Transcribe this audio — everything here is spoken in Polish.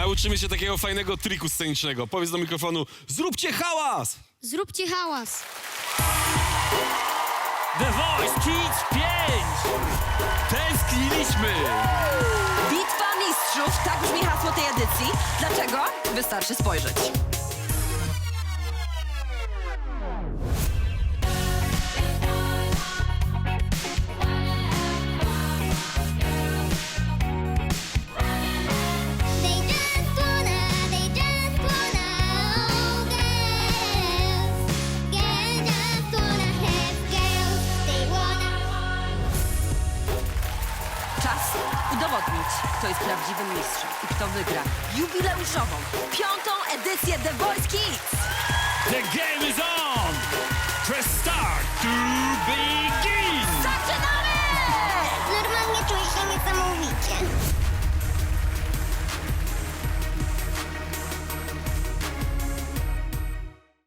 Nauczymy się takiego fajnego triku scenicznego. Powiedz do mikrofonu, zróbcie hałas! Zróbcie hałas. The Voice Kids 5! Tęskniliśmy! Bitwa mistrzów, tak brzmi hasło tej edycji. Dlaczego? Wystarczy spojrzeć. Czas udowodnić, kto jest prawdziwym mistrzem i kto wygra jubileuszową, piątą edycję The Voice Kids. The game is on!